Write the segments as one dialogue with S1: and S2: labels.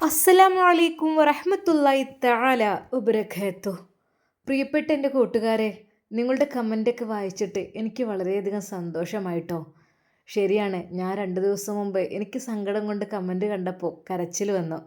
S1: അസ്സലാമു അലൈക്കും വറഹ്മത്തുള്ളാഹി തആല വബറകാത്തു. പ്രിയപ്പെട്ട എന്റെ കൂട്ടുകാരെ നിങ്ങളുടെ കമന്റൊക്കെ വായിച്ചിട്ട് എനിക്ക് വളരെയധികം സന്തോഷമായിട്ടോ? ശരിയാണ് ഞാൻ രണ്ട് ദിവസം മുമ്പ് എനിക്ക് സങ്കടം കൊണ്ട് കമന്റ് കണ്ടപ്പോൾ കരച്ചിൽ വന്നു.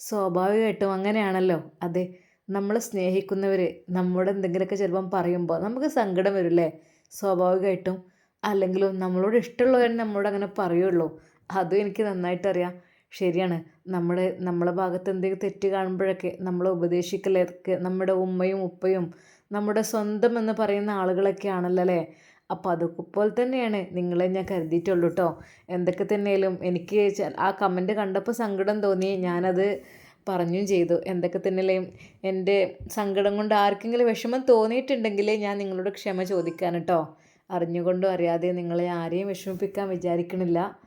S1: സ്വാഭാവികമായിട്ടും അങ്ങനെയാണല്ലോ. അതെ നമ്മൾ സ്നേഹിക്കുന്നവർ നമ്മോട് എന്തെങ്കിലുമൊക്കെ ചിലപ്പം പറയുമ്പോൾ നമുക്ക് സങ്കടം വരില്ലേ സ്വാഭാവികമായിട്ടും. അല്ലെങ്കിലും നമ്മളോട് ഇഷ്ടമുള്ളവരെ നമ്മളോട് അങ്ങനെ പറയുള്ളൂ. അതും എനിക്ക് നന്നായിട്ടറിയാം. ശരിയാണ് നമ്മുടെ നമ്മളെ ഭാഗത്ത് എന്തെങ്കിലും തെറ്റ് കാണുമ്പോഴൊക്കെ നമ്മളെ ഉപദേശിക്കലൊക്കെ നമ്മുടെ ഉമ്മയും ഉപ്പയും നമ്മുടെ സ്വന്തം എന്ന് പറയുന്ന ആളുകളൊക്കെ ആണല്ലോ അല്ലേ? അപ്പോൾ അതൊക്കെ അതുപോലെ തന്നെയാണ്. നിങ്ങളെ ഞാൻ കരുതിയിട്ടുള്ളൂ കേട്ടോ എന്തൊക്കെ തന്നെയാലും എനിക്ക് ആ കമന്റ് കണ്ടപ്പോൾ സങ്കടം തോന്നി. ഞാനത് പറഞ്ഞും ചെയ്തു. എന്തൊക്കെ തന്നെയും എന്റെ സങ്കടം കൊണ്ട് ആർക്കെങ്കിലും വിഷമം തോന്നിയിട്ടുണ്ടെങ്കിൽ ഞാൻ നിങ്ങളോട് ക്ഷമ ചോദിക്കാൻ കേട്ടോ അറിഞ്ഞുകൊണ്ടും അറിയാതെ നിങ്ങളെ ആരെയും വിഷമിപ്പിക്കാൻ വിചാരിക്കണില്ല.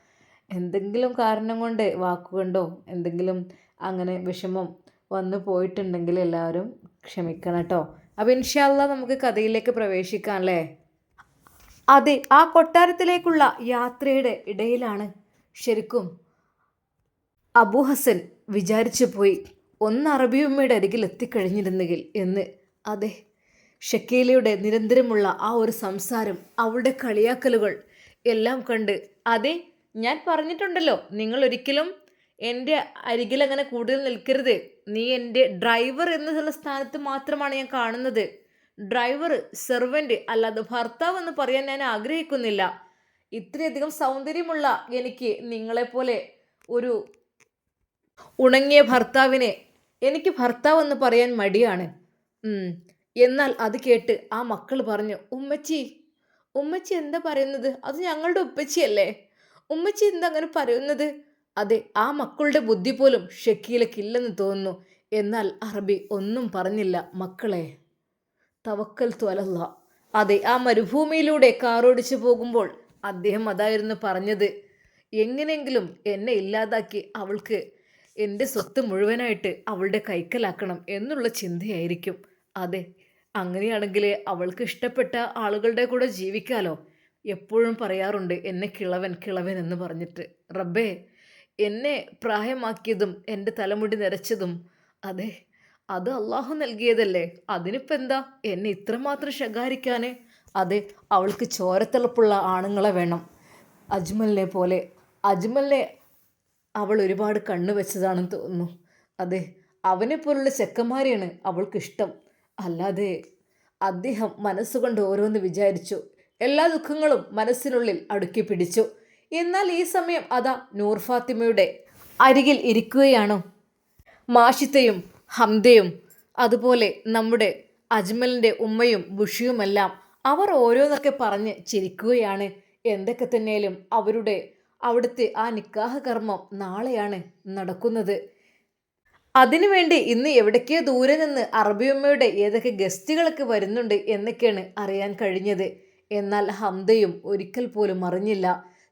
S1: എന്തെങ്കിലും കാരണം കൊണ്ട് വാക്കുകൊണ്ടോ എന്തെങ്കിലും അങ്ങനെ വിഷമം വന്നു പോയിട്ടുണ്ടെങ്കിൽ എല്ലാവരും ക്ഷമിക്കണം കേട്ടോ അപ്പോൾ ഇൻഷാല്ല നമുക്ക് കഥയിലേക്ക് പ്രവേശിക്കാം അല്ലേ അതെ ആ കൊട്ടാരത്തിലേക്കുള്ള യാത്രയുടെ ഇടയിലാണ് ശരിക്കും അബു ഹസൻ വിചാരിച്ചു പോയി ഒന്ന് അറബിയമ്മയുടെ അരികിൽ എത്തിക്കഴിഞ്ഞിരുന്നെങ്കിൽ എന്ന്. അതെ ഷക്കീലയുടെ നിരന്തരമുള്ള ആ ഒരു സംസാരം അവളുടെ കളിയാക്കലുകൾ എല്ലാം കണ്ട് അതെ ഞാൻ പറഞ്ഞിട്ടുണ്ടല്ലോ നിങ്ങൾ ഒരിക്കലും എന്റെ അരികിൽ അങ്ങനെ കൂടുതൽ നിൽക്കരുത്. നീ എന്റെ ഡ്രൈവർ എന്നുള്ള സ്ഥാനത്ത് മാത്രമാണ് ഞാൻ കാണുന്നത്. ഡ്രൈവർ സെർവന്റ് അല്ലാതെ ഭർത്താവ് എന്ന് പറയാൻ ഞാൻ ആഗ്രഹിക്കുന്നില്ല. ഇത്രയധികം സൗന്ദര്യമുള്ള എനിക്ക് നിങ്ങളെപ്പോലെ ഒരു ഉണങ്ങിയ ഭർത്താവിനെ എനിക്ക് ഭർത്താവ് എന്ന് പറയാൻ മടിയാണ്. എന്നാൽ അത് കേട്ട് ആ മക്കൾ പറഞ്ഞു ഉമ്മച്ചി ഉമ്മച്ചി എന്താ പറയുന്നത്? അത് ഞങ്ങളുടെ ഉപ്പച്ചിയല്ലേ? ഉമ്മച്ചി എന്തങ്ങനെ പറയുന്നത്? അതെ ആ മക്കളുടെ ബുദ്ധി പോലും ഷക്കീലക്കില്ലെന്ന് തോന്നുന്നു. എന്നാൽ അറബി ഒന്നും പറഞ്ഞില്ല മക്കളെ. തവക്കൽ ത്വലല്ല അതെ ആ മരുഭൂമിയിലൂടെ കാറോടിച്ചു പോകുമ്പോൾ അദ്ദേഹം അതായിരുന്നു പറഞ്ഞത്. എങ്ങനെയെങ്കിലും എന്നെ ഇല്ലാതാക്കി അവൾക്ക് എന്റെ സ്വത്ത് മുഴുവനായിട്ട് അവളുടെ കൈക്കലാക്കണം എന്നുള്ള ചിന്തയായിരിക്കും. അതെ അങ്ങനെയാണെങ്കിൽ അവൾക്ക് ഇഷ്ടപ്പെട്ട ആളുകളുടെ കൂടെ ജീവിക്കാലോ. എപ്പോഴും പറയാറുണ്ട് എന്നെ കിളവൻ കിളവൻ എന്ന് പറഞ്ഞിട്ട്. റബ്ബേ എന്നെ പ്രായമാക്കിയതും എന്റെ തലമുടി നിറച്ചതും അതെ അത് അള്ളാഹു നൽകിയതല്ലേ? അതിനിപ്പോൾ എന്താ? എന്നെ ഇത്രമാത്രം ശകാരിക്കാൻ അതെ അവൾക്ക് ചോരത്തിളപ്പുള്ള ആണുങ്ങളെ വേണം. അജ്മലിനെ പോലെ. അജ്മലിനെ അവൾ ഒരുപാട് കണ്ണു വെച്ചതാണെന്ന് തോന്നുന്നു. അതെ അവനെ പോലുള്ള ചെക്കന്മാരെയാണ് അവൾക്കിഷ്ടം. അല്ലാതെ അദ്ദേഹം മനസ്സുകൊണ്ട് ഓരോന്ന് വിചാരിച്ചു. എല്ലാ ദുഃഖങ്ങളും മനസ്സിനുള്ളിൽ അടുക്കി പിടിച്ചു. എന്നാൽ ഈ സമയം അതാ നൂർ ഫാത്തിമയുടെ അരികിൽ ഇരിക്കുകയാണ്. മാഷിത്തയും ഹംദയും അതുപോലെ നമ്മുടെ അജ്മലിന്റെ ഉമ്മയും ബുഷിയുമെല്ലാം അവർ ഓരോന്നൊക്കെ പറഞ്ഞ് ചിരിക്കുകയാണ്. എന്തൊക്കെ തന്നെയാലും അവരുടെ അവിടുത്തെ ആ നിക്കാഹ് കർമ്മം നാളെയാണ് നടക്കുന്നത്. അതിനുവേണ്ടി ഇന്ന് എവിടേക്കോ ദൂരെ നിന്ന് അറബിയമ്മയുടെ ഏതൊക്കെ ഗസ്റ്റുകളൊക്കെ വരുന്നുണ്ട് എന്നൊക്കെയാണ് അറിയാൻ കഴിഞ്ഞത്. എന്നാൽ ഹംദയും ഒരിക്കൽ പോലും അറിഞ്ഞില്ല.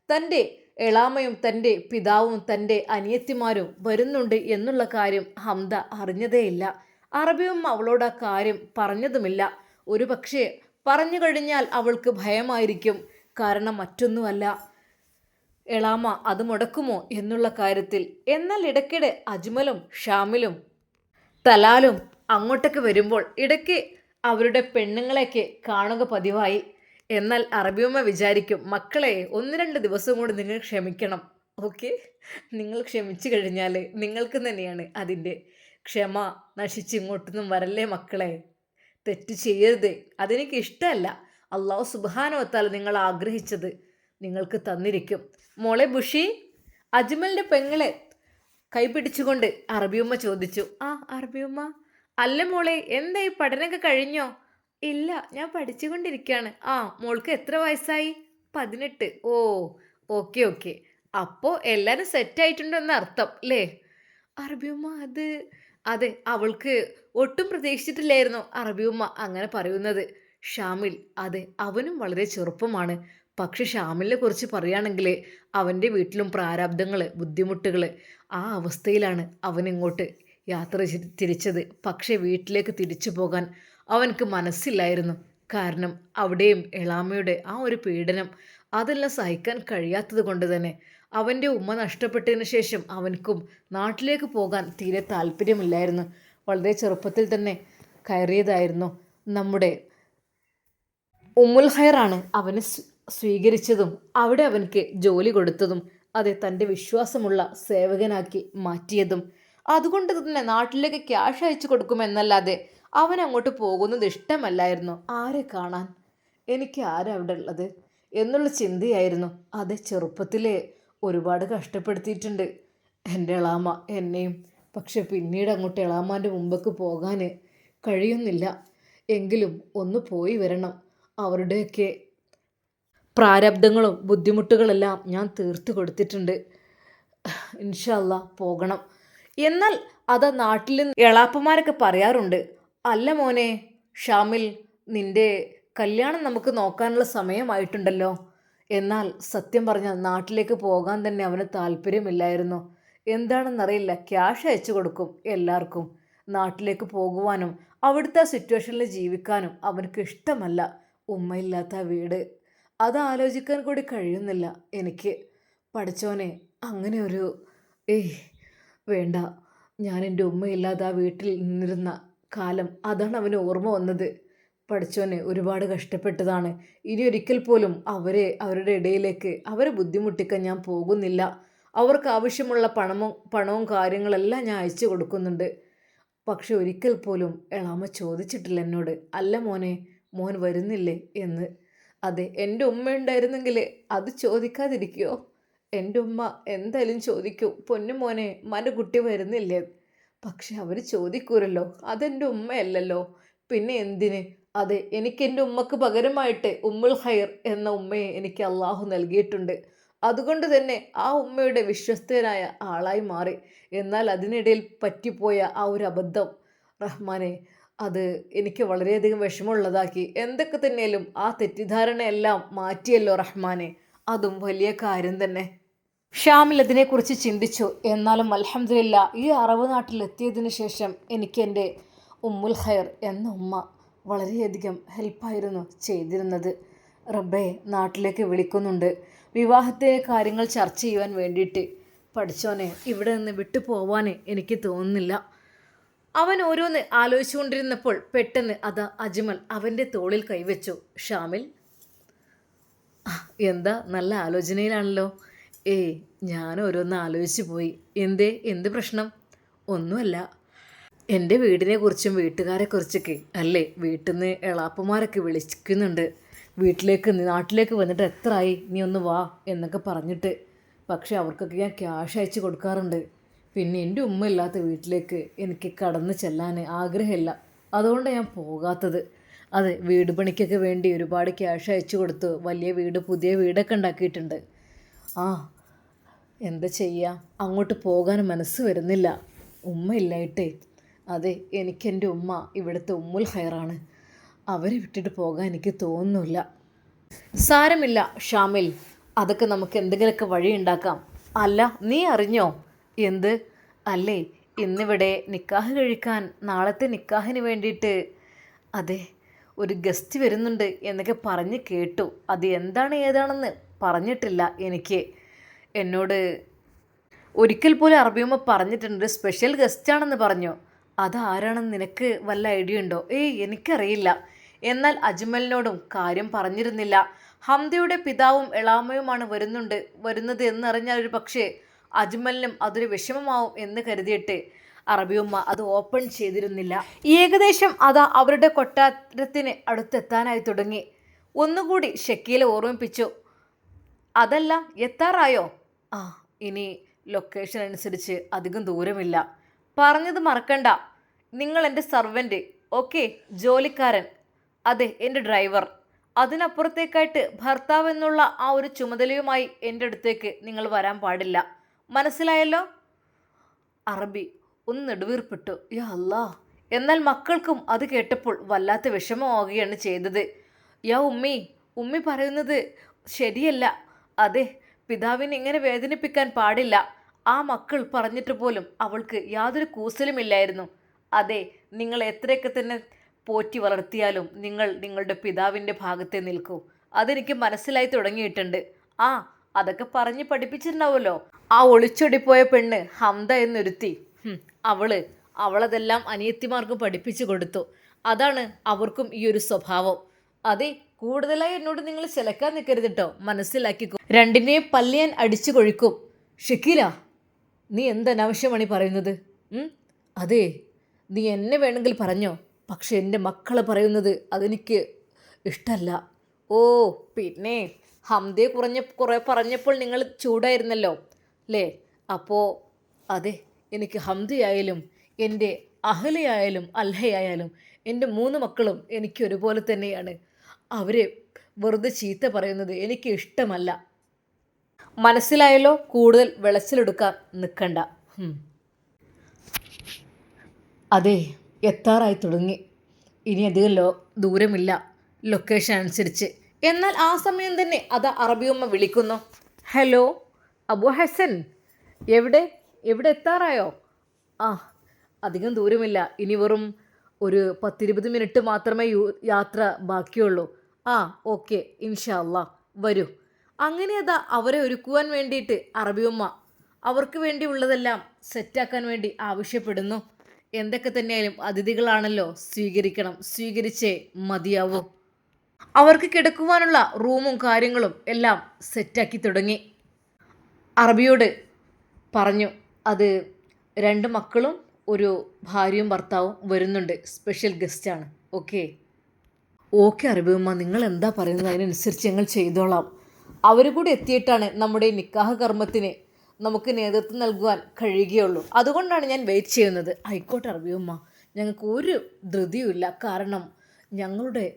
S1: തന്റെ എളാമയും തന്റെ പിതാവും തന്റെ അനിയത്തിമാരും വരുന്നുണ്ട് എന്നുള്ള കാര്യം ഹംദ അറിഞ്ഞതേയില്ല. അറബിയും അവളോട് ആ കാര്യം പറഞ്ഞതുമില്ല. ഒരു പക്ഷേ പറഞ്ഞു കഴിഞ്ഞാൽ അവൾക്ക് ഭയമായിരിക്കും. കാരണം മറ്റൊന്നുമല്ല. എളാമ അത് മുടക്കുമോ എന്നുള്ള കാര്യത്തിൽ എന്നാൽ ഇടയ്ക്കിടെ അജ്മലും ഷാമിലും തലാലും അങ്ങോട്ടേക്ക് വരുമ്പോൾ ഇടയ്ക്ക് അവരുടെ പെണ്ണുങ്ങളെയൊക്കെ കാണുക പതിവായി. എന്നാൽ അറബിയമ്മ വിചാരിക്കും മക്കളെ ഒന്ന് രണ്ട് ദിവസം കൂടി നിങ്ങൾ ക്ഷമിക്കണം. ഓക്കെ? നിങ്ങൾ ക്ഷമിച്ചു കഴിഞ്ഞാൽ നിങ്ങൾക്ക് തന്നെയാണ് അതിന്റെ ക്ഷമ നശിച്ച് ഇങ്ങോട്ടൊന്നും വരല്ലേ മക്കളെ? തെറ്റ് ചെയ്യരുത്. അതെനിക്ക് ഇഷ്ടമല്ല. അള്ളാഹു സുബാനോത്താൽ നിങ്ങൾ ആഗ്രഹിച്ചത് നിങ്ങൾക്ക് തന്നിരിക്കും. മോളെ ബുഷി അജ്മലിന്റെ പെങ്ങളെ കൈപിടിച്ചുകൊണ്ട് അറബിയമ്മ ചോദിച്ചു ആ അറബിയമ്മ അല്ല മോളെ എന്തായി പഠനമൊക്കെ കഴിഞ്ഞോ? ഇല്ല ഞാൻ പഠിച്ചുകൊണ്ടിരിക്കുകയാണ് ആ മോൾക്ക് എത്ര വയസ്സായി? പതിനെട്ട്. ഓ ഓക്കെ ഓക്കെ. അപ്പോൾ എല്ലാവരും സെറ്റ് ആയിട്ടുണ്ടെന്ന് അർത്ഥം അല്ലേ അറബിയമ്മ അത് അതെ അവൾക്ക് ഒട്ടും പ്രതീക്ഷിച്ചിട്ടില്ലായിരുന്നു അറബിയമ്മ അങ്ങനെ പറയുന്നത്. ഷാമിൽ അതെ അവനും വളരെ ചെറുപ്പമാണ്. പക്ഷെ ഷാമിലിനെ കുറിച്ച് പറയുകയാണെങ്കിൽ അവന്റെ വീട്ടിലും പ്രാരാബ്ദങ്ങൾ ബുദ്ധിമുട്ടുകൾ ആ അവസ്ഥയിലാണ് അവൻ ഇങ്ങോട്ട് യാത്ര തിരിച്ചത്. പക്ഷേ വീട്ടിലേക്ക് തിരിച്ചു പോകാൻ അവനക്ക് മനസ്സില്ലായിരുന്നു. കാരണം അവിടെയും എളാമയുടെ ആ ഒരു പീഡനം അതെല്ലാം സഹിക്കാൻ കഴിയാത്തത് കൊണ്ട് തന്നെ അവന്റെ ഉമ്മ നഷ്ടപ്പെട്ടതിന് ശേഷം അവനക്കും നാട്ടിലേക്ക് പോകാൻ തീരെ താല്പര്യമില്ലായിരുന്നു. വളരെ ചെറുപ്പത്തിൽ തന്നെ കയറിയതായിരുന്നു. നമ്മുടെ ഉമ്മുൽ ഹയറാണ് അവനെ സ്വീകരിച്ചതും അവിടെ അവനക്ക് ജോലി കൊടുത്തതും അതെ തന്റെ വിശ്വാസമുള്ള സേവകനാക്കി മാറ്റിയതും. അതുകൊണ്ട് തന്നെ നാട്ടിലേക്ക് ക്യാഷ് അയച്ചു കൊടുക്കുമെന്നല്ലാതെ അവൻ അങ്ങോട്ട് പോകുന്നത് ഇഷ്ടമല്ലായിരുന്നു. ആരെ കാണാൻ? എനിക്ക് ആരാ അവിടെ ഉള്ളത്? എന്നുള്ള ചിന്തയായിരുന്നു. അത് ചെറുപ്പത്തിലെ ഒരുപാട് കഷ്ടപ്പെടുത്തിയിട്ടുണ്ട് എന്റെ ഇളാമ എന്നെയും. പക്ഷെ പിന്നീട് അങ്ങോട്ട് ഇളാമാന്റെ മുമ്പേക്ക് പോകാൻ കഴിയുന്നില്ല. എങ്കിലും ഒന്ന് പോയി വരണം. അവരുടെയൊക്കെ പ്രാരബ്ധങ്ങളും ബുദ്ധിമുട്ടുകളെല്ലാം ഞാൻ തീർത്തു കൊടുത്തിട്ടുണ്ട്. ഇൻഷല്ല പോകണം. എന്നാൽ അത് നാട്ടിൽ എളാപ്പന്മാരൊക്കെ പറയാറുണ്ട് അല്ല മോനെ ഷാമിൽ നിന്റെ കല്യാണം നമുക്ക് നോക്കാനുള്ള സമയമായിട്ടുണ്ടല്ലോ. എന്നാൽ സത്യം പറഞ്ഞാൽ നാട്ടിലേക്ക് പോകാൻ തന്നെ അവന് താല്പര്യമില്ലായിരുന്നു. എന്താണെന്നറിയില്ല ക്യാഷ് അയച്ചു കൊടുക്കും എല്ലാവർക്കും. നാട്ടിലേക്ക് പോകുവാനും അവിടുത്തെ സിറ്റുവേഷനിൽ ജീവിക്കാനും അവനക്ക് ഇഷ്ടമല്ല ഉമ്മയില്ലാത്ത വീട്. അത് ആലോചിക്കാൻ കൂടി കഴിയുന്നില്ല എനിക്ക്. പഠിച്ചോനെ അങ്ങനെ ഒരു ഏയ് വേണ്ട. ഞാൻ എന്റെ ഉമ്മയില്ലാതെ ആ വീട്ടിൽ നിന്നിരുന്ന കാലം അതാണ് അവന് ഓർമ്മ വന്നത്. പഠിച്ചവന് ഒരുപാട് കഷ്ടപ്പെട്ടതാണ്. ഇനി ഒരിക്കൽ പോലും അവരെ അവരുടെ ഇടയിലേക്ക് അവരെ ബുദ്ധിമുട്ടിക്കാൻ ഞാൻ പോകുന്നില്ല. അവർക്ക് ആവശ്യമുള്ള പണമോ പണവും കാര്യങ്ങളെല്ലാം ഞാൻ അയച്ചു കൊടുക്കുന്നുണ്ട്. പക്ഷെ ഒരിക്കൽ പോലും എളാമ ചോദിച്ചിട്ടില്ല എന്നോട് അല്ല മോനെ മോൻ വരുന്നില്ലേ? എന്ന്. അതെ എന്റെ ഉമ്മ ഉണ്ടായിരുന്നെങ്കിൽ അത് ചോദിക്കാതിരിക്കുമോ എന്റെ ഉമ്മ എന്തായാലും ചോദിക്കൂ. പൊന്നു മോനെ മന്റെ കുട്ടി വരുന്നില്ലേ? പക്ഷെ അവർ ചോദിക്കൂരല്ലോ അതെന്റെ ഉമ്മയല്ലല്ലോ. പിന്നെ എന്തിന്? അതെ എനിക്ക് എന്റെ ഉമ്മക്ക് പകരമായിട്ട് ഉമ്മുൽ ഹൈർ എന്ന ഉമ്മയെ എനിക്ക് അള്ളാഹു നൽകിയിട്ടുണ്ട്. അതുകൊണ്ട് തന്നെ ആ ഉമ്മയുടെ വിശ്വസ്തനായ ആളായി മാറി. എന്നാൽ അതിനിടയിൽ പറ്റിപ്പോയ ആ ഒരു അബദ്ധം. റഹ്മാനെ അത് എനിക്ക് വളരെയധികം വിഷമമുള്ളതാക്കി. എന്തൊക്കെ തന്നെയാലും ആ തെറ്റിദ്ധാരണയെല്ലാം മാറ്റിയല്ലോ റഹ്മാനെ. അതും വലിയ കാര്യം തന്നെ. ഷാമിൽ അതിനെക്കുറിച്ച് ചിന്തിച്ചു. എന്നാലും അലഹമില്ല ഈ അറബ് നാട്ടിലെത്തിയതിന് ശേഷം എനിക്ക് എന്റെ ഉമ്മുൽ ഖൈർ എന്ന ഉമ്മ വളരെയധികം ഹെൽപ്പായിരുന്നു ചെയ്തിരുന്നത്. റബ്ബെ നാട്ടിലേക്ക് വിളിക്കുന്നുണ്ട്. വിവാഹത്തെ കാര്യങ്ങൾ ചർച്ച ചെയ്യുവാൻ വേണ്ടിയിട്ട്. പഠിച്ചോനെ ഇവിടെ നിന്ന് വിട്ടു പോവാൻ എനിക്ക് തോന്നുന്നില്ല. അവൻ ഓരോന്ന് ആലോചിച്ചുകൊണ്ടിരുന്നപ്പോൾ പെട്ടെന്ന് അത് അജ്മൽ അവന്റെ തോളിൽ കൈവച്ചു. ഷാമിൽ "ആ, എന്താ നല്ല ആലോചനയിലാണല്ലോ. ഏയ് ഞാൻ ഓരോന്ന് ആലോചിച്ച് പോയി. എന്തേ എന്ത് പ്രശ്നം? ഒന്നുമല്ല. എന്റെ വീടിനെ കുറിച്ചും വീട്ടുകാരെ കുറിച്ചൊക്കെ അല്ലേ? വീട്ടിൽ നിന്ന് എളാപ്പന്മാരൊക്കെ വിളിക്കുന്നുണ്ട്. വീട്ടിലേക്ക് നാട്ടിലേക്ക് വന്നിട്ട് എത്രയായി നീ ഒന്ന് വാ എന്നൊക്കെ പറഞ്ഞിട്ട്. പക്ഷെ അവർക്കൊക്കെ ഞാൻ ക്യാഷ് അയച്ച് കൊടുക്കാറുണ്ട്. പിന്നെ എന്റെ ഉമ്മ ഇല്ലാത്ത വീട്ടിലേക്ക് എനിക്ക് കടന്നു ചെല്ലാൻ ആഗ്രഹമില്ല. അതുകൊണ്ട് ഞാൻ പോകാത്തത്. അതെ വീട് പണിക്കൊക്കെ വേണ്ടി ഒരുപാട് ക്യാഷ് അയച്ചു കൊടുത്തു വലിയ വീട് പുതിയ വീടൊക്കെ ഉണ്ടാക്കിയിട്ടുണ്ട്. ആ എന്താ ചെയ്യുക അങ്ങോട്ട് പോകാൻ മനസ്സ് വരുന്നില്ല. ഉമ്മ ഇല്ലായിട്ടേ. അതെ എനിക്കെന്റെ ഉമ്മ ഇവിടുത്തെ ഉമ്മുൽ ഹയറാണ് അവരെ വിട്ടിട്ട് പോകാൻ എനിക്ക് തോന്നുന്നില്ല. സാരമില്ല ഷാമിൽ. അതൊക്കെ നമുക്ക് എന്തെങ്കിലുമൊക്കെ വഴി ഉണ്ടാക്കാം. അല്ല നീ അറിഞ്ഞോ? എന്ത്? അല്ലേ ഇന്നിവിടെ നിക്കാഹ് കഴിക്കാൻ നാളത്തെ നിക്കാഹിന് വേണ്ടിയിട്ട്. അതെ ഒരു ഗസ്റ്റ് വരുന്നുണ്ട് എന്നൊക്കെ പറഞ്ഞ് കേട്ടു. അത് എന്താണ് ഏതാണെന്ന് പറഞ്ഞിട്ടില്ല എനിക്ക്. എന്നോട് ഒരിക്കൽ പോലും അറബിയമ്മ പറഞ്ഞിട്ടുണ്ട് സ്പെഷ്യൽ ഗസ്റ്റ് ആണെന്ന് പറഞ്ഞു. അതാരാണെന്ന് നിനക്ക് വല്ല ഐഡിയ ഉണ്ടോ? ഏയ് എനിക്കറിയില്ല. എന്നാൽ അജ്മലിനോടും കാര്യം പറഞ്ഞിരുന്നില്ല. ഹംദയുടെ പിതാവും എളാമയുമാണ് വരുന്നുണ്ട് വരുന്നത് എന്നറിഞ്ഞാൽ ഒരു പക്ഷേ അജ്മലിനും അതൊരു വിഷമമാവും എന്ന് കരുതിയിട്ട് അറബിയമ്മ അത് ഓപ്പൺ ചെയ്തിരുന്നില്ല. ഏകദേശം അതാ അവരുടെ കൊട്ടാരത്തിന് അടുത്തെത്താനായി തുടങ്ങി. ഒന്നുകൂടി ഷക്കീലെ ഓർമ്മിപ്പിച്ചു. അതല്ല എത്താറായോ? ആ ഇനി ലൊക്കേഷൻ അനുസരിച്ച് അധികം ദൂരമില്ല. പറഞ്ഞത് മറക്കണ്ട. നിങ്ങൾ എന്റെ സർവന്റ് ഓക്കെ ജോലിക്കാരൻ. അതെ എന്റെ ഡ്രൈവർ അതിനപ്പുറത്തേക്കായിട്ട് ഭർത്താവ് എന്നുള്ള ആ ഒരു ചുമതലയുമായി എന്റെ അടുത്തേക്ക് നിങ്ങൾ വരാൻ പാടില്ല. മനസ്സിലായല്ലോ? അറബി ഒന്ന് നെടുവീർപ്പിട്ടു. യാ അല്ലാ. എന്നാൽ മക്കൾക്കും അത് കേട്ടപ്പോൾ വല്ലാത്ത വിഷമമാവുകയാണ് ചെയ്തത്. യാ ഉമ്മി ഉമ്മി പറയുന്നത് ശരിയല്ല. അതെ പിതാവിനെ ഇങ്ങനെ വേദനിപ്പിക്കാൻ പാടില്ല. ആ മക്കൾ പറഞ്ഞിട്ട് പോലും അവൾക്ക് യാതൊരു കൂസലുമില്ലായിരുന്നു. അതെ നിങ്ങൾ എത്രയൊക്കെ തന്നെ പോറ്റി വളർത്തിയാലും നിങ്ങൾ നിങ്ങളുടെ പിതാവിന്റെ ഭാഗത്തെ നിൽക്കൂ. അതെനിക്ക് മനസ്സിലായി തുടങ്ങിയിട്ടുണ്ട്. ആ അതൊക്കെ പറഞ്ഞ് പഠിപ്പിച്ചിട്ടുണ്ടാവുമല്ലോ. ആ ഒളിച്ചൊടിപ്പോയ പെണ്ണ് ഹംദ എന്നൊരുത്തി. അവൾ അവളതെല്ലാം അനിയത്തിമാർക്ക് പഠിപ്പിച്ചു കൊടുത്തു. അതാണ് അവർക്കും ഈ ഒരു സ്വഭാവം. അതെ കൂടുതലായി എന്നോട് നിങ്ങൾ ചിലക്കാൻ നിൽക്കരുത് കേട്ടോ മനസ്സിലാക്കിക്കോ. രണ്ടിനെയും പല്ലിയൻ അടിച്ചു കൊഴിക്കും. ഷക്കീല നീ എന്തനാവശ്യമാണ് ഈ പറയുന്നത്? അതെ നീ എന്നെ വേണമെങ്കിൽ പറഞ്ഞോ. പക്ഷെ എന്റെ മക്കളെ പറയുന്നത് അതെനിക്ക് ഇഷ്ടമല്ല ഓ പിന്നെ ഹംദയെ കുറഞ്ഞ കുറേ പറഞ്ഞപ്പോൾ നിങ്ങൾ ചൂടായിരുന്നല്ലോ അല്ലേ അപ്പോൾ അതെ എനിക്ക് ഹംദയായാലും എന്റെ അഹലയായാലും അൽഹയായാലും എന്റെ മൂന്ന് മക്കളും എനിക്ക് ഒരുപോലെ തന്നെയാണ്. അവരെ വെറുതെ ചീത്ത പറയുന്നത് എനിക്ക് ഇഷ്ടമല്ല. മനസ്സിലായല്ലോ കൂടുതൽ വിളച്ചിലെടുക്കാൻ നിൽക്കണ്ട അതെ എത്താറായി തുടങ്ങി. ഇനി അധികം ലോ ദൂരമില്ല ലൊക്കേഷൻ അനുസരിച്ച്. എന്നാൽ ആ സമയം തന്നെ അത് അറബിയമ്മ വിളിക്കുന്നു. ഹലോ അബു ഹസൻ എവിടെ? എവിടെ എത്താറായോ? ആ അധികം ദൂരമില്ല. ഇനി വെറും ഒരു പത്തിരുപത് മിനിറ്റ് മാത്രമേ യാത്ര ബാക്കിയുള്ളൂ. ആ ഓക്കെ ഇൻഷല്ല വരൂ. അങ്ങനെ അതാ അവരെ ഒരുക്കുവാൻ വേണ്ടിയിട്ട് അറബിയമ്മ അവർക്ക് വേണ്ടിയുള്ളതെല്ലാം സെറ്റാക്കാൻ വേണ്ടി ആവശ്യപ്പെടുന്നു. എന്തൊക്കെ തന്നെയായാലും അതിഥികളാണല്ലോ സ്വീകരിക്കണം സ്വീകരിച്ചേ മതിയാവൂ. അവർക്ക് കിടക്കുവാനുള്ള റൂമും കാര്യങ്ങളും എല്ലാം സെറ്റാക്കി തുടങ്ങി. അറബിയോട് പറഞ്ഞു അത് രണ്ട് മക്കളും ഒരു ഭാര്യയും ഭർത്താവും വരുന്നുണ്ട് സ്പെഷ്യൽ ഗസ്റ്റാണ് ഓക്കെ? ഓക്കെ അറബിയമ്മ നിങ്ങൾ എന്താ പറയുന്നത്? അതിനനുസരിച്ച് ഞങ്ങൾ ചെയ്തോളാം. അവർ കൂടി എത്തിയിട്ടാണ് നമ്മുടെ നിക്കാഹ് കർമ്മത്തിന് നമുക്ക് നേതൃത്വം നൽകുവാൻ കഴിയുകയുള്ളൂ. അതുകൊണ്ടാണ് ഞാൻ വെയിറ്റ് ചെയ്യുന്നത്. ആയിക്കോട്ടെ അറബിയമ്മ ഞങ്ങൾക്ക് ഒരു ധൃതിയുമില്ല കാരണം ഞങ്ങളുടെ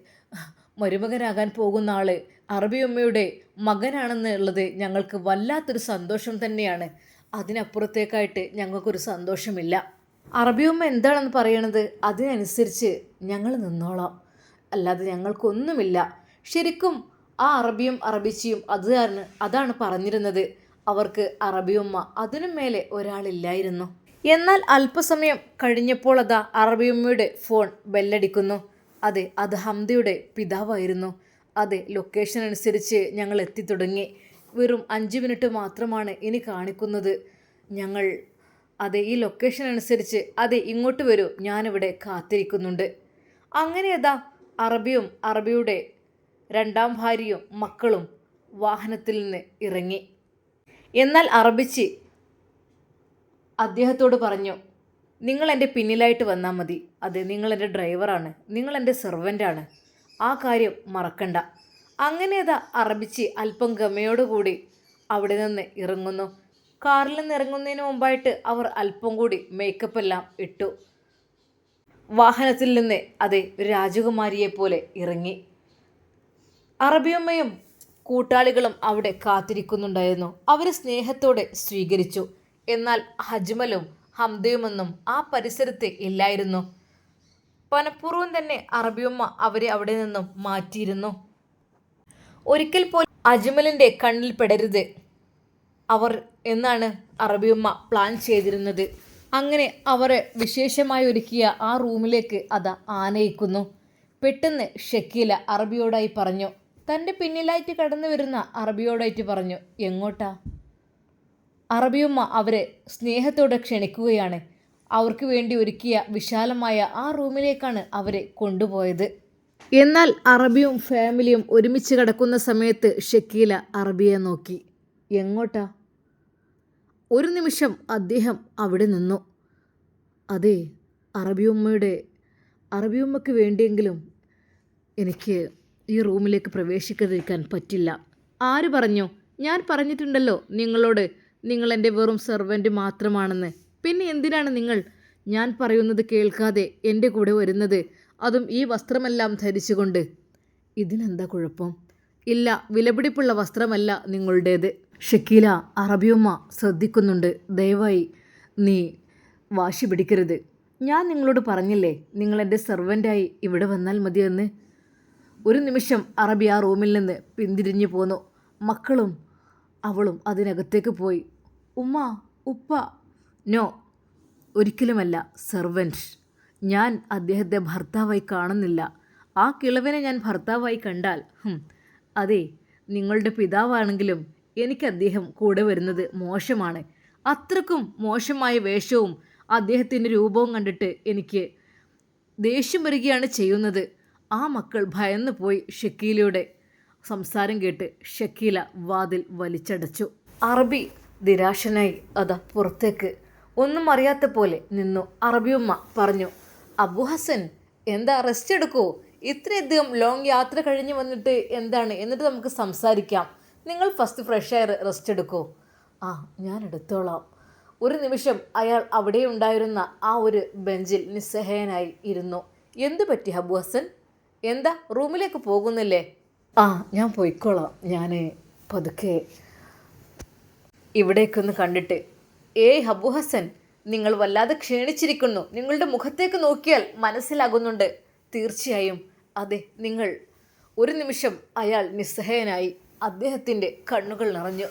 S1: മരുമകനാകാൻ പോകുന്ന ആൾ അറബിയമ്മയുടെ മകനാണെന്നുള്ളത് ഞങ്ങൾക്ക് വല്ലാത്തൊരു സന്തോഷം തന്നെയാണ്. അതിനപ്പുറത്തേക്കായിട്ട് ഞങ്ങൾക്കൊരു സന്തോഷമില്ല. അറബിയമ്മ എന്താണെന്ന് പറയണത്? അതിനനുസരിച്ച് ഞങ്ങൾ നിന്നോളാം. അല്ലാതെ ഞങ്ങൾക്കൊന്നുമില്ല. ശരിക്കും ആ അറബിയും അറബിച്ചിയും അതാണ് അതാണ് പറഞ്ഞിരുന്നത്. അവർക്ക് അറബിയുമ്മ അതിനും മേലെ ഒരാളില്ലായിരുന്നു. എന്നാൽ അല്പസമയം കഴിഞ്ഞപ്പോൾ അതാ അറബിയമ്മയുടെ ഫോൺ ബെല്ലടിക്കുന്നു. അതെ അത് ഹംദയുടെ പിതാവായിരുന്നു. അതെ ലൊക്കേഷൻ അനുസരിച്ച് ഞങ്ങൾ എത്തിത്തുടങ്ങി വെറും അഞ്ച് മിനിറ്റ് മാത്രമാണ് ഇനി കാണിക്കുന്നത്. ഞങ്ങൾ അതെ ഈ ലൊക്കേഷൻ അനുസരിച്ച് അതെ ഇങ്ങോട്ട് വരൂ. ഞാനിവിടെ കാത്തിരിക്കുന്നുണ്ട്. അങ്ങനെ അതാ അറബിയും അറബിയുടെ രണ്ടാം ഭാര്യയും മക്കളും വാഹനത്തിൽ നിന്ന് ഇറങ്ങി. എന്നാൽ അറബിച്ച് അദ്ദേഹത്തോട് പറഞ്ഞു നിങ്ങൾ എന്റെ പിന്നിലായിട്ട് വന്നാൽ മതി. അത് നിങ്ങൾ എന്റെ ഡ്രൈവറാണ് നിങ്ങൾ എന്റെ സെർവന്റാണ് ആ കാര്യം മറക്കണ്ട അങ്ങനെ അതാ അറബിച്ച് അല്പം ഗമയോടുകൂടി അവിടെ നിന്ന് ഇറങ്ങുന്നു. കാറിൽ നിന്ന് ഇറങ്ങുന്നതിന് മുമ്പായിട്ട് അവർ അല്പം കൂടി മേക്കപ്പ് എല്ലാം ഇട്ടു. വാഹനത്തിൽ നിന്ന് അതെ രാജകുമാരിയെ പോലെ ഇറങ്ങി. അറബിയമ്മയും കൂട്ടാളികളും അവിടെ കാത്തിരിക്കുന്നുണ്ടായിരുന്നു. അവരെ സ്നേഹത്തോടെ സ്വീകരിച്ചു. എന്നാൽ ഹജ്മലും ഹംദയുമൊന്നും ആ പരിസരത്ത് ഇല്ലായിരുന്നു. പനപൂർവം തന്നെ അറബിയമ്മ അവരെ അവിടെ നിന്നും മാറ്റിയിരുന്നു. ഒരിക്കൽ പോലും അജ്മലിന്റെ കണ്ണിൽ പെടരുത് അവർ എന്നാണ് അറബിയമ്മ പ്ലാൻ ചെയ്തിരുന്നത്. അങ്ങനെ അവരെ വിശേഷമായി ഒരുക്കിയ ആ റൂമിലേക്ക് അത് ആനയിക്കുന്നു. പെട്ടെന്ന് ഷക്കീല അറബിയോടായി പറഞ്ഞു തന്റെ പിന്നിലായിട്ട് കടന്നു വരുന്ന അറബിയോടായിട്ട് പറഞ്ഞു എങ്ങോട്ടാ? അറബിയമ്മ അവരെ സ്നേഹത്തോടെ ക്ഷണിക്കുകയാണ്. അവർക്ക് വേണ്ടി ഒരുക്കിയ വിശാലമായ ആ റൂമിലേക്കാണ് അവരെ കൊണ്ടുപോയത്. എന്നാൽ അറബിയും ഫാമിലിയും ഒരുമിച്ച് കിടക്കുന്ന സമയത്ത് ഷക്കീല അറബിയെ നോക്കി എങ്ങോട്ടാ? ഒരു നിമിഷം അദ്ദേഹം അവിടെ നിന്നു. അതെ അറബിയുമ്മയുടെ അറബിയുമ്മയ്ക്ക് വേണ്ടിയെങ്കിലും എനിക്ക് ഈ റൂമിലേക്ക് പ്രവേശിക്കാതിരിക്കാൻ പറ്റില്ല. ആര് പറഞ്ഞു? ഞാൻ പറഞ്ഞിട്ടുണ്ടല്ലോ നിങ്ങളോട് നിങ്ങൾ എന്റെ വെറും സെർവന്റ് മാത്രമാണെന്ന്. പിന്നെ എന്തിനാണ് നിങ്ങൾ? ഞാൻ പറയുന്നത് കേൾക്കാതെ എന്റെ കൂടെ വരുന്നത്. അതും ഈ വസ്ത്രമെല്ലാം ധരിച്ചുകൊണ്ട്. ഇതിനെന്താ കുഴപ്പം? ഇല്ല വിലപിടിപ്പുള്ള വസ്ത്രമല്ല നിങ്ങളുടേത്. ഷക്കീല അറബിയുമ്മ ശ്രദ്ധിക്കുന്നുണ്ട്. ദയവായി നീ വാശി പിടിക്കരുത്. ഞാൻ നിങ്ങളോട് പറഞ്ഞില്ലേ നിങ്ങൾ എന്റെ സെർവന്റായി ഇവിടെ വന്നാൽ മതിയെന്ന്. ഒരു നിമിഷം അറബി ആ റൂമിൽ നിന്ന് പിന്തിരിഞ്ഞു പോന്നു. മക്കളും അവളും അതിനകത്തേക്ക് പോയി. ഉമ്മ ഉപ്പ. നോ ഒരിക്കലുമല്ല സെർവന്റ് ഞാൻ അദ്ദേഹത്തെ ഭർത്താവായി കാണുന്നില്ല. ആ കിളവിനെ ഞാൻ ഭർത്താവായി കണ്ടാൽ അതെ നിങ്ങളുടെ പിതാവാണെങ്കിലും എനിക്ക് അദ്ദേഹം കൂടെ വരുന്നത് മോശമാണ്. അത്രക്കും മോശമായ വേഷവും അദ്ദേഹത്തിന്റെ രൂപവും കണ്ടിട്ട് എനിക്ക് ദേഷ്യം വരികയാണ് ചെയ്യുന്നത്. ആ മക്കൾ ഭയന്ന് പോയി ഷക്കീലയുടെ സംസാരം കേട്ട് ഷക്കീല വാതിൽ വലിച്ചടച്ചു. അറബി നിരാശനായി അതാ പുറത്തേക്ക്. ഒന്നും അറിയാത്ത പോലെ നിന്നു. അറബിയമ്മ പറഞ്ഞു അബു ഹസൻ എന്താ റെസ്റ്റ് എടുക്കൂ? ഇത്രയധികം ലോങ് യാത്ര കഴിഞ്ഞ് വന്നിട്ട് എന്താണ്? എന്നിട്ട് നമുക്ക് സംസാരിക്കാം. നിങ്ങൾ ഫസ്റ്റ് ഫ്രഷ് എയർ റെസ്റ്റ് എടുക്കൂ. ആ ഞാൻ എടുത്തോളാം. ഒരു നിമിഷം അയാൾ അവിടെ ഉണ്ടായിരുന്ന ആ ഒരു ബെഞ്ചിൽ നിസ്സഹായനായി ഇരുന്നു. എന്തു പറ്റി ഹബു ഹസൻ? എന്താ റൂമിലേക്ക് പോകുന്നില്ലേ? ആ ഞാൻ പോയിക്കോളാം. ഞാൻ പതുക്കെ ഇവിടേക്കൊന്ന് കണ്ടിട്ട്. ഏയ് ഹബു ഹസൻ നിങ്ങൾ വല്ലാതെ ക്ഷീണിച്ചിരിക്കുന്നു. നിങ്ങളുടെ മുഖത്തേക്ക് നോക്കിയാൽ മനസ്സിലാകുന്നുണ്ട്. തീർച്ചയായും. അതെ നിങ്ങൾ ഒരു നിമിഷം അയാൾ നിസ്സഹായനായി അദ്ദേഹത്തിന്റെ കണ്ണുകൾ നിറഞ്ഞു.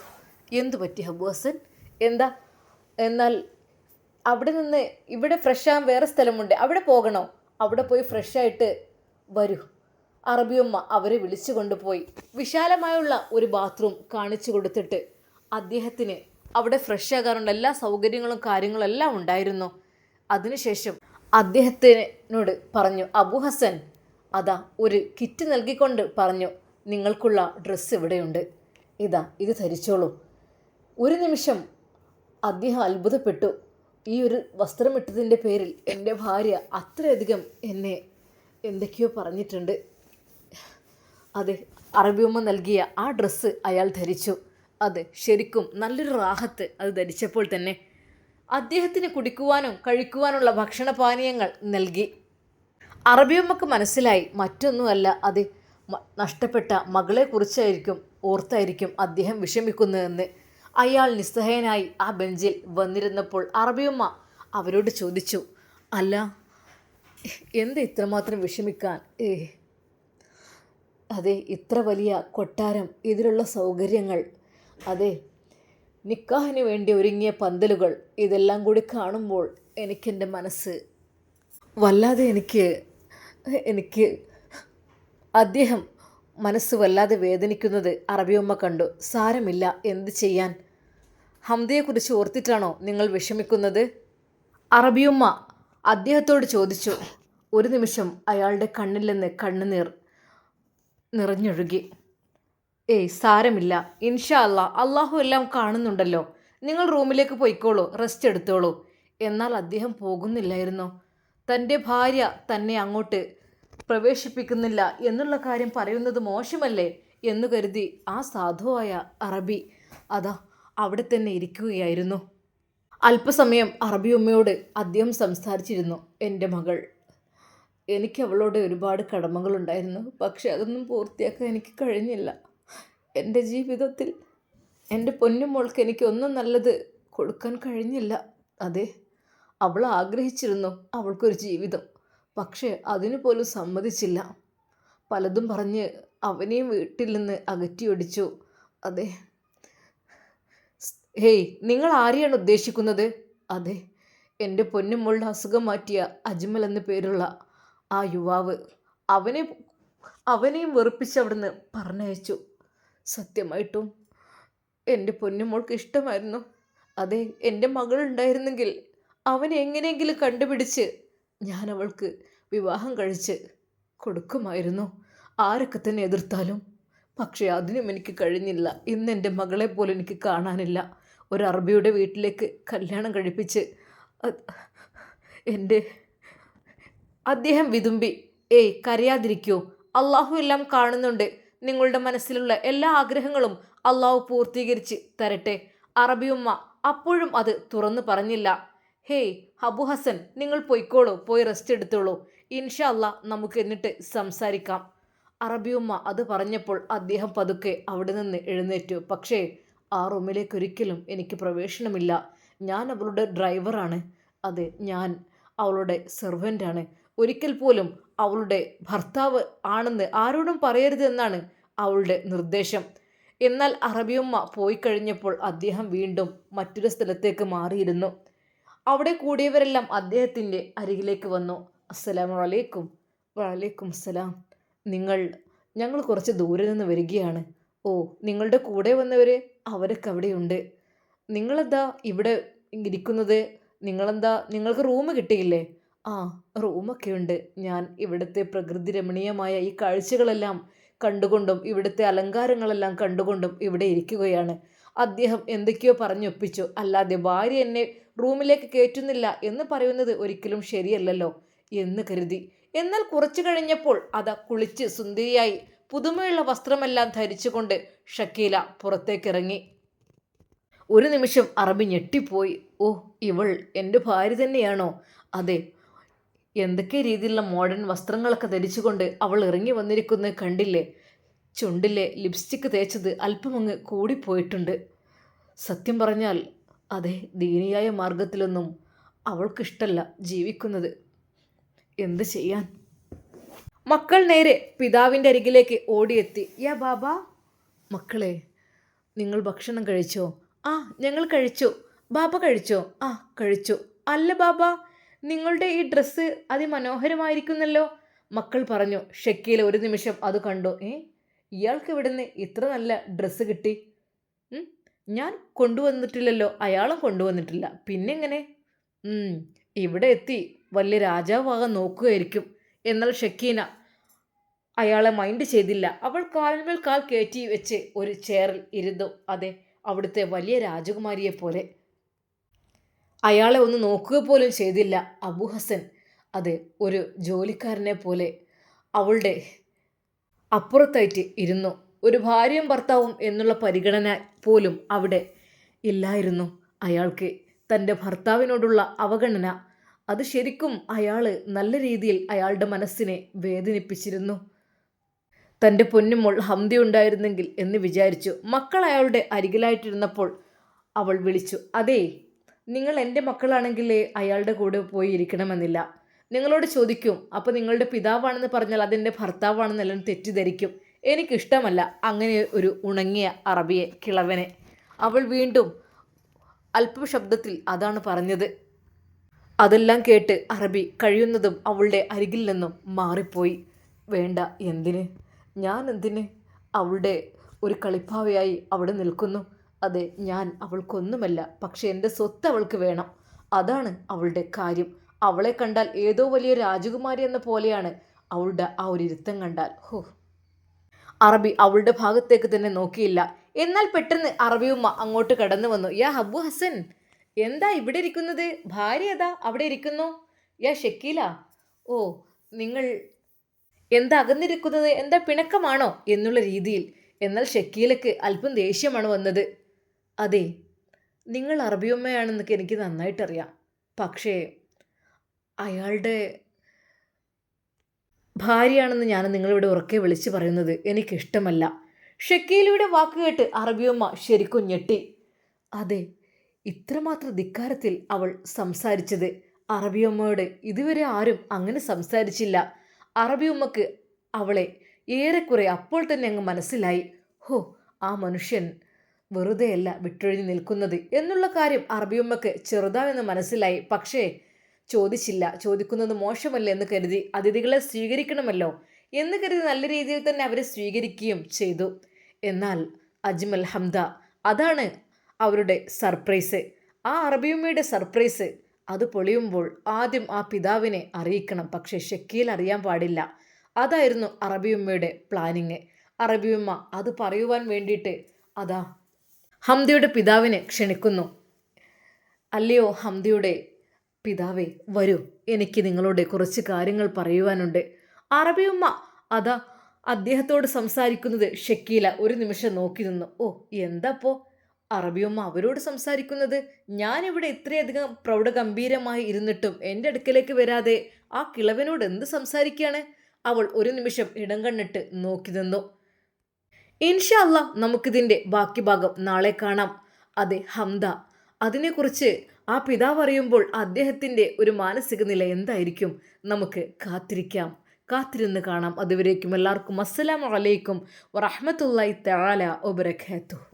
S1: എന്തു പറ്റി ഹബു ഹസൻ? എന്താ? എന്നാൽ അവിടെ നിന്ന് ഇവിടെ ഫ്രഷ് ആകാൻ വേറെ സ്ഥലമുണ്ട്. അവിടെ പോകണോ? അവിടെ പോയി ഫ്രഷ് ആയിട്ട് വരൂ. അറബിയമ്മ അവരെ വിളിച്ചു കൊണ്ടുപോയി. വിശാലമായുള്ള ഒരു ബാത്റൂം കാണിച്ചു കൊടുത്തിട്ട് അദ്ദേഹത്തിന് അവിടെ ഫ്രഷ് ആകാറുള്ള എല്ലാ സൗകര്യങ്ങളും കാര്യങ്ങളും എല്ലാം ഉണ്ടായിരുന്നു. അതിനുശേഷം അദ്ദേഹത്തിനോട് പറഞ്ഞു അബു ഹസൻ അതാ ഒരു കിറ്റ് നൽകിക്കൊണ്ട് പറഞ്ഞു നിങ്ങൾക്കുള്ള ഡ്രസ്സ് ഇവിടെയുണ്ട്. ഇതാ ഇത് ധരിച്ചോളൂ. ഒരു നിമിഷം അദ്ദേഹം അത്ഭുതപ്പെട്ടു. ഈ ഒരു വസ്ത്രം ഇട്ടതിന്റെ പേരിൽ എന്റെ ഭാര്യ അത്രയധികം എന്നെ എന്തൊക്കെയോ പറഞ്ഞിട്ടുണ്ട്. അതെ അറബിയമ്മ നൽകിയ ആ ഡ്രസ്സ് അയാൾ ധരിച്ചു. അത് ശരിക്കും നല്ലൊരു റാഹത്ത് അത് ധരിച്ചപ്പോൾ തന്നെ. അദ്ദേഹത്തിന് കുടിക്കുവാനും കഴിക്കുവാനുള്ള ഭക്ഷണപാനീയങ്ങൾ നൽകി. അറബിയമ്മക്ക് മനസ്സിലായി മറ്റൊന്നുമല്ല. അത് നഷ്ടപ്പെട്ട മകളെക്കുറിച്ചായിരിക്കും ഓർത്തായിരിക്കും അദ്ദേഹം വിഷമിക്കുന്നതെന്ന്. അയാൾ നിസ്സഹായനായി ആ ബെഞ്ചിൽ വന്നിരുന്നപ്പോൾ അറബിയമ്മ അവരോട് ചോദിച്ചു അല്ല എന്ത് ഇത്രമാത്രം വിഷമിക്കാൻ? ഏ അതെ ഇത്ര വലിയ കൊട്ടാരം ഇതിലുള്ള സൗകര്യങ്ങൾ. അതെ നിക്കാഹിന് വേണ്ടി ഒരുങ്ങിയ പന്തലുകൾ ഇതെല്ലാം കൂടി കാണുമ്പോൾ എനിക്കെന്റെ മനസ്സ് വല്ലാതെ എനിക്ക് എനിക്ക് അദ്ദേഹം മനസ്സ് വല്ലാതെ വേദനിക്കുന്നത് അറബിയമ്മ കണ്ടു. സാരമില്ല എന്ത് ചെയ്യാൻ? ഹംദയെക്കുറിച്ച് ഓർത്തിട്ടാണോ നിങ്ങൾ വിഷമിക്കുന്നത്? അറബിയമ്മ അദ്ദേഹത്തോട് ചോദിച്ചു. ഒരു നിമിഷം അയാളുടെ കണ്ണിൽ നിന്ന് കണ്ണുനീർ നിറഞ്ഞൊഴുകി. ഏയ് സാരമില്ല. ഇൻഷാ അല്ലാ അള്ളാഹു എല്ലാം കാണുന്നുണ്ടല്ലോ. നിങ്ങൾ റൂമിലേക്ക് പോയിക്കോളൂ റെസ്റ്റ് എടുത്തോളൂ. എന്നാൽ അദ്ദേഹം പോകുന്നില്ലായിരുന്നു. തന്റെ ഭാര്യ തന്നെ അങ്ങോട്ട് പ്രവേശിപ്പിക്കുന്നില്ല എന്നുള്ള കാര്യം പറയുന്നത് മോശമല്ലേ എന്ന് കരുതി ആ സാധുവായ അറബി അതാ അവിടെ തന്നെ ഇരിക്കുകയായിരുന്നു. അല്പസമയം അറബി ഉമ്മയോട് അദ്ദേഹം സംസാരിച്ചിരുന്നു എന്റെ മകൾ എനിക്ക് അവളോട് ഒരുപാട് കടമകളുണ്ടായിരുന്നു പക്ഷെ അതൊന്നും പൂർത്തിയാക്കാൻ എനിക്ക് കഴിഞ്ഞില്ല. എന്റെ ജീവിതത്തിൽ എന്റെ പൊന്നുമോൾക്ക് എനിക്ക് ഒന്നും നല്ലത് കൊടുക്കാൻ കഴിഞ്ഞില്ല. അതെ അവൾ ആഗ്രഹിച്ചിരുന്നു അവൾക്കൊരു ജീവിതം. പക്ഷേ അതിനു പോലും സമ്മതിച്ചില്ല. പലതും പറഞ്ഞ് അവനെയും വീട്ടിൽ നിന്ന് അകറ്റിയൊടിച്ചു. അതെ. ഹേയ് നിങ്ങൾ ആരെയാണ് ഉദ്ദേശിക്കുന്നത്? അതെ. എന്റെ പൊന്നുമുള്ള അസുഖം മാറ്റിയ അജ്മൽ എന്ന പേരുള്ള ആ യുവാവ് അവനെ അവനെയും വെറുപ്പിച്ച് അവിടുന്ന് പറഞ്ഞയച്ചു. സത്യമായിട്ടും എന്റെ പൊന്നുമോൾക്ക് ഇഷ്ടമായിരുന്നു. അതെ എന്റെ മകളുണ്ടായിരുന്നെങ്കിൽ അവനെ എങ്ങനെയെങ്കിലും കണ്ടുപിടിച്ച് ഞാൻ അവൾക്ക് വിവാഹം കഴിച്ച് കൊടുക്കുമായിരുന്നു. ആരൊക്കെ തന്നെ എതിർത്താലും? പക്ഷേ അതിനും എനിക്ക് കഴിഞ്ഞില്ല. ഇന്ന് എന്റെ മകളെ പോലും എനിക്ക് കാണാനില്ല. ഒരു അറബിയുടെ വീട്ടിലേക്ക് കല്യാണം കഴിപ്പിച്ച് എന്റെ അദ്ദേഹം വിതുമ്പി ഏയ് കരയാതിരിക്കൂ. അള്ളാഹു എല്ലാം കാണുന്നുണ്ട്. നിങ്ങളുടെ മനസ്സിലുള്ള എല്ലാ ആഗ്രഹങ്ങളും അള്ളാഹു പൂർത്തീകരിച്ച് തരട്ടെ. അറബിയുമ്മ അപ്പോഴും അത് തുറന്നു പറഞ്ഞില്ല. ഹേയ് അബു ഹസൻ നിങ്ങൾ പോയിക്കോളൂ പോയി റെസ്റ്റ് എടുത്തോളൂ. ഇൻഷല്ല നമുക്ക് എന്നിട്ട് സംസാരിക്കാം. അറബിയുമ്മ അത് പറഞ്ഞപ്പോൾ അദ്ദേഹം പതുക്കെ അവിടെ നിന്ന് എഴുന്നേറ്റു. പക്ഷേ ആ റൂമിലേക്ക് ഒരിക്കലും എനിക്ക് പ്രവേശനമില്ല. ഞാൻ അവളുടെ ഡ്രൈവറാണ് അതെ ഞാൻ അവളുടെ സെർവന്റാണ് ഒരിക്കൽ പോലും അവളുടെ ഭർത്താവ് ആണെന്ന് ആരോടും പറയരുതെന്നാണ് അവളുടെ നിർദ്ദേശം. എന്നാൽ അറബിയുമ്മ പോയി കഴിഞ്ഞപ്പോൾ അദ്ദേഹം വീണ്ടും മറ്റൊരു സ്ഥലത്തേക്ക് മാറിയിരുന്നു. അവിടെ കൂടിയവരെല്ലാം അദ്ദേഹത്തിന്റെ അരികിലേക്ക് വന്നു. അസ്സലാം വലൈക്കും വലൈക്കും അസ്സലാം നിങ്ങൾ ഞങ്ങൾ കുറച്ച് ദൂരെ നിന്ന് വരികയാണ്. ഓ നിങ്ങളുടെ കൂടെ വന്നവർ അവരൊക്കെ അവിടെയുണ്ട്. നിങ്ങളെന്താ ഇവിടെ ഇരിക്കുന്നത്? നിങ്ങളെന്താ നിങ്ങൾക്ക് റൂം കിട്ടിയില്ലേ? ആ റൂമൊക്കെ ഉണ്ട്. ഞാൻ ഇവിടുത്തെ പ്രകൃതി രമണീയമായ ഈ കാഴ്ചകളെല്ലാം കണ്ടുകൊണ്ടും ഇവിടുത്തെ അലങ്കാരങ്ങളെല്ലാം കണ്ടുകൊണ്ടും ഇവിടെ ഇരിക്കുകയാണ്. അദ്ദേഹം എന്തൊക്കെയോ പറഞ്ഞൊപ്പിച്ചു. അല്ലാതെ ഭാര്യ എന്നെ റൂമിലേക്ക് കയറ്റുന്നില്ല എന്ന് പറയുന്നത് ഒരിക്കലും ശരിയല്ലല്ലോ എന്ന് കരുതി. എന്നാൽ കുറച്ചു കഴിഞ്ഞപ്പോൾ അത കുളിച്ച് സുന്ദരിയായി പുതുമയുള്ള വസ്ത്രമെല്ലാം ധരിച്ചുകൊണ്ട് ഷക്കീല പുറത്തേക്കിറങ്ങി. ഒരു നിമിഷം അറബി ഞെട്ടിപ്പോയി. ഓ ഇവൾ എന്റെ ഭാര്യ തന്നെയാണോ? അതെ. എന്തൊക്കെ രീതിയിലുള്ള മോഡേൺ വസ്ത്രങ്ങളൊക്കെ ധരിച്ചുകൊണ്ട് അവൾ ഇറങ്ങി വന്നിരിക്കുന്നത് കണ്ടില്ലേ? ചുണ്ടിലെ ലിപ്സ്റ്റിക്ക് തേച്ചത് അല്പമങ്ങ് കൂടിപ്പോയിട്ടുണ്ട്. സത്യം പറഞ്ഞാൽ അതെ ദീനിയായ മാർഗത്തിലൊന്നും അവൾക്കിഷ്ടല്ല ജീവിക്കുന്നത്. എന്ത് ചെയ്യാൻ? മക്കൾ നേരെ പിതാവിന്റെ അരികിലേക്ക് ഓടിയെത്തി. യാ ബാബ. മക്കളെ നിങ്ങൾ ഭക്ഷണം കഴിച്ചോ? ആ ഞങ്ങൾ കഴിച്ചു. ബാബ കഴിച്ചോ? ആ കഴിച്ചു. അല്ല ബാബ നിങ്ങളുടെ ഈ ഡ്രസ്സ് അതിമനോഹരമായിരിക്കുന്നല്ലോ. മക്കൾ പറഞ്ഞു ഷക്കീൽ ഒരു നിമിഷം അത് കണ്ടു. ഏ ഇയാൾക്ക് ഇവിടുന്ന് ഇത്ര നല്ല ഡ്രസ്സ് കിട്ടി. ഞാൻ കൊണ്ടുവന്നിട്ടില്ലല്ലോ അയാളും കൊണ്ടുവന്നിട്ടില്ല. പിന്നെ പിന്നെങ്ങനെ ഇവിടെ എത്തി വലിയ രാജാവാകാൻ നോക്കുകയായിരിക്കും എന്നാൽ ഷക്കീന അയാളെ മൈൻഡ് ചെയ്തില്ല. അവൾ കാലിന്മേൽ കാൽ കയറ്റി വെച്ച് ഒരു ചെയറിൽ ഇരുന്നു. അതെ അവിടുത്തെ വലിയ രാജകുമാരിയെ പോലെ. അയാളെ ഒന്ന് നോക്കുക പോലും ചെയ്തില്ല. അബു ഹസൻ അതെ ഒരു ജോലിക്കാരനെ പോലെ അവളുടെ അപ്പുറത്തായിട്ട് ഇരുന്നു. ഒരു ഭാര്യയും ഭർത്താവും എന്നുള്ള പരിഗണന പോലും അവിടെ ഇല്ലായിരുന്നു. അയാൾക്ക് തന്റെ ഭർത്താവിനോടുള്ള അവഗണന അത് ശരിക്കും അയാൾ നല്ല രീതിയിൽ അയാളുടെ മനസ്സിനെ വേദനിപ്പിച്ചിരുന്നു. തന്റെ പൊന്നുമോൾ ഹംതി ഉണ്ടായിരുന്നെങ്കിൽ എന്ന് വിചാരിച്ചു. മക്കൾ അയാളുടെ അരികിലായിട്ടിരുന്നപ്പോൾ അവൾ വിളിച്ചു അതേ നിങ്ങൾ എന്റെ മക്കളാണെങ്കിൽ അയാളുടെ കൂടെ പോയി ഇരിക്കണമെന്നില്ല. നിങ്ങളോട് ചോദിക്കും അപ്പോൾ നിങ്ങളുടെ പിതാവാണെന്ന് പറഞ്ഞാൽ അതെന്റെ ഭർത്താവാണെന്നെല്ലാം തെറ്റിദ്ധരിക്കും. എനിക്കിഷ്ടമല്ല അങ്ങനെ ഒരു ഉണങ്ങിയ അറബിയെ കിളവനെ. അവൾ വീണ്ടും അല്പം ശബ്ദത്തിൽ അതാണ് പറഞ്ഞത്. അതെല്ലാം കേട്ട് അറബി കഴിയുന്നതും അവളുടെ അരികിൽ നിന്നും മാറിപ്പോയി. വേണ്ട എന്തിന്? ഞാൻ എന്തിന്? അവളുടെ ഒരു കളിപ്പാവയായി അവിടെ നിൽക്കുന്നു. അതെ ഞാൻ അവൾക്കൊന്നുമല്ല പക്ഷെ എന്റെ സ്വത്ത് അവൾക്ക് വേണം. അതാണ് അവളുടെ കാര്യം. അവളെ കണ്ടാൽ ഏതോ വലിയ രാജകുമാരി എന്ന പോലെയാണ് അവളുടെ ആ ഒരു ഇരുത്തം കണ്ടാൽ. ഹോ. അറബി അവളുടെ ഭാഗത്തേക്ക് തന്നെ നോക്കിയില്ല. എന്നാൽ പെട്ടെന്ന് അറബിയുമ്മ അങ്ങോട്ട് കടന്നു വന്നു. യാ ഹബു ഹസൻ എന്താ ഇവിടെ ഇരിക്കുന്നത്? ഭാര്യ ഏതാ? അവിടെ ഇരിക്കുന്നു? യാ ഷക്കീല ഓ നിങ്ങൾ എന്താ അകന്നിരിക്കുന്നത്? എന്താ പിണക്കമാണോ? എന്നുള്ള രീതിയിൽ. എന്നാൽ ഷക്കീലക്ക് അല്പം ദേഷ്യമാണ് വന്നത്. അതെ നിങ്ങൾ അറബിയമ്മയാണെന്നൊക്കെ എനിക്ക് നന്നായിട്ടറിയാം. പക്ഷേ അയാളുടെ ഭാര്യയാണെന്ന് ഞാൻ നിങ്ങളിവിടെ ഉറക്കെ വിളിച്ചു പറയുന്നത് എനിക്കിഷ്ടമല്ല. ഷക്കീലയുടെ വാക്ക് കേട്ട് അറബിയമ്മ ശരിക്കും ഞെട്ടി. അതെ ഇത്രമാത്രം ധിക്കാരത്തിൽ അവൾ സംസാരിച്ചത്. അറബിയമ്മയോട് ഇതുവരെ ആരും അങ്ങനെ സംസാരിച്ചില്ല. അറബിയമ്മക്ക് അവളെ ഏറെക്കുറെ അപ്പോൾ തന്നെ അങ്ങ് മനസ്സിലായി. ഹോ ആ മനുഷ്യൻ വെറുതെയല്ല വിട്ടൊഴിഞ്ഞു നിൽക്കുന്നത് എന്നുള്ള കാര്യം അറബിയമ്മക്ക് ചെറുതാണെന്ന് മനസ്സിലായി. പക്ഷേ ചോദിച്ചില്ല. ചോദിക്കുന്നത് മോശമല്ല എന്ന് കരുതി അതിഥികളെ സ്വീകരിക്കണമല്ലോ എന്ന് കരുതി നല്ല രീതിയിൽ തന്നെ അവരെ സ്വീകരിക്കുകയും ചെയ്തു. എന്നാൽ അജ്മൽ ഹംദ അതാണ് അവരുടെ സർപ്രൈസ്. ആ അറബിയുമ്മയുടെ സർപ്രൈസ്. അത് പൊളിയുമ്പോൾ ആദ്യം ആ പിതാവിനെ അറിയിക്കണം. പക്ഷേ ഷക്കീൽ അറിയാൻ പാടില്ല. അതായിരുന്നു അറബിയുമ്മയുടെ പ്ലാനിങ്. അറബിയുമ്മ അത് പറയുവാൻ വേണ്ടിയിട്ട് അതാ ഹംദയുടെ പിതാവിനെ ക്ഷണിക്കുന്നു. അല്ലയോ ഹംദയുടെ പിതാവേ വരൂ. എനിക്ക് നിങ്ങളോട് കുറച്ച് കാര്യങ്ങൾ പറയുവാനുണ്ട്. അറബിയുമ്മ. അതാ. അദ്ദേഹത്തോട് സംസാരിക്കുന്നത് ഷക്കീല ഒരു നിമിഷം നോക്കി നിന്നു. ഓ എന്താപ്പോ അറബിയമ്മ അവരോട് സംസാരിക്കുന്നത്? ഞാനിവിടെ ഇത്രയധികം പ്രൗഢഗംഭീരമായി ഇരുന്നിട്ടും എന്റെ അടുക്കലേക്ക് വരാതെ ആ കിളവനോട് എന്ത് സംസാരിക്കുകയാണ് അവൾ ഒരു നിമിഷം ഇടം കണ്ണിട്ട് നോക്കി നിന്നു. ഇൻഷല്ല നമുക്കിതിന്റെ ബാക്കി ഭാഗം നാളെ കാണാം. അതെ ഹംദ. അതിനെക്കുറിച്ച് ആ പിതാവ് അറിയുമ്പോൾ അദ്ദേഹത്തിന്റെ ഒരു മാനസിക നില എന്തായിരിക്കും? നമുക്ക് കാത്തിരിക്കാം. കാത്തിരുന്ന് കാണാം. അതുവരേക്കും എല്ലാവർക്കും. അസ്സലാമലൈക്കും വറഹമത്തല്ലായി തആല ഒബരഖാത്തു